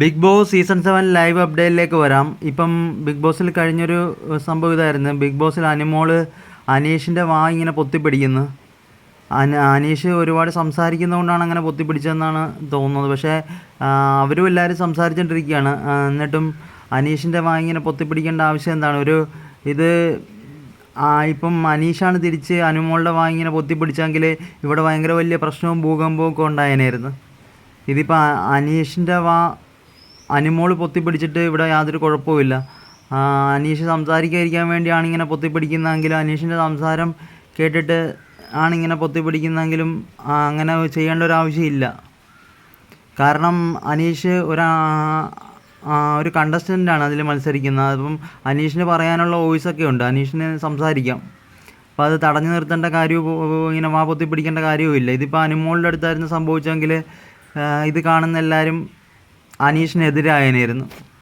Bigg Boss season seven live അപ്ഡേറ്റിലേക്ക് വരാം. ഇപ്പം big ബോസിൽ കഴിഞ്ഞൊരു സംഭവം ഇതായിരുന്നു. ബിഗ് ബോസിൽ അനിമോൾ അനീഷിന്റെ വാ ഇങ്ങനെ പൊത്തിപ്പിടിക്കുന്നു. അന അനീഷ് ഒരുപാട് സംസാരിക്കുന്നതുകൊണ്ടാണ് അങ്ങനെ പൊത്തിപ്പിടിച്ചതെന്നാണ് തോന്നുന്നത്. പക്ഷേ അവരും എല്ലാവരും സംസാരിച്ചുകൊണ്ടിരിക്കുകയാണ് എന്നിട്ടും അനീഷിന്റെ വാ ഇങ്ങനെ പൊത്തിപ്പിടിക്കേണ്ട ആവശ്യം എന്താണ്? ഒരു ഇത് ഇപ്പം അനീഷാണ് തിരിച്ച് അനുമോളുടെ വാ ഇങ്ങനെ പൊത്തിപ്പിടിച്ചെങ്കിൽ ഇവിടെ ഭയങ്കര വലിയ പ്രശ്നവും ഭൂകമ്പവും ഒക്കെ ഉണ്ടായേനായിരുന്നു. ഇതിപ്പോൾ അനീഷിന്റെ വാ അനിമോൾ പൊത്തിപ്പിടിച്ചിട്ട് ഇവിടെ യാതൊരു കുഴപ്പവുമില്ല. അനീഷ് സംസാരിക്കാതിരിക്കാൻ വേണ്ടിയാണ് ഇങ്ങനെ പൊത്തിപ്പിടിക്കുന്നതെങ്കിലും അനീഷിന്റെ സംസാരം കേട്ടിട്ട് ആണിങ്ങനെ പൊത്തിപ്പിടിക്കുന്നതെങ്കിലും അങ്ങനെ ചെയ്യേണ്ട ഒരു ആവശ്യമില്ല. കാരണം അനീഷ് ഒരു ഒരു കണ്ടസ്റ്റന്റാണ് അതിൽ മത്സരിക്കുന്നത്. അപ്പം അനീഷിന് പറയാനുള്ള വോയിസൊക്കെ ഉണ്ട്. അനീഷിന് സംസാരിക്കാം. അപ്പോൾ അത് തടഞ്ഞു നിർത്തേണ്ട കാര്യവും ഇങ്ങനെ വാ പൊത്തിപ്പിടിക്കേണ്ട കാര്യവും ഇല്ല ഇതിപ്പോൾ അനുമോളുടെ അടുത്തായിരുന്നു സംഭവിച്ചെങ്കിൽ ഇത് കാണുന്ന എല്ലാവരും അനീഷിനെതിരായനായിരുന്നു.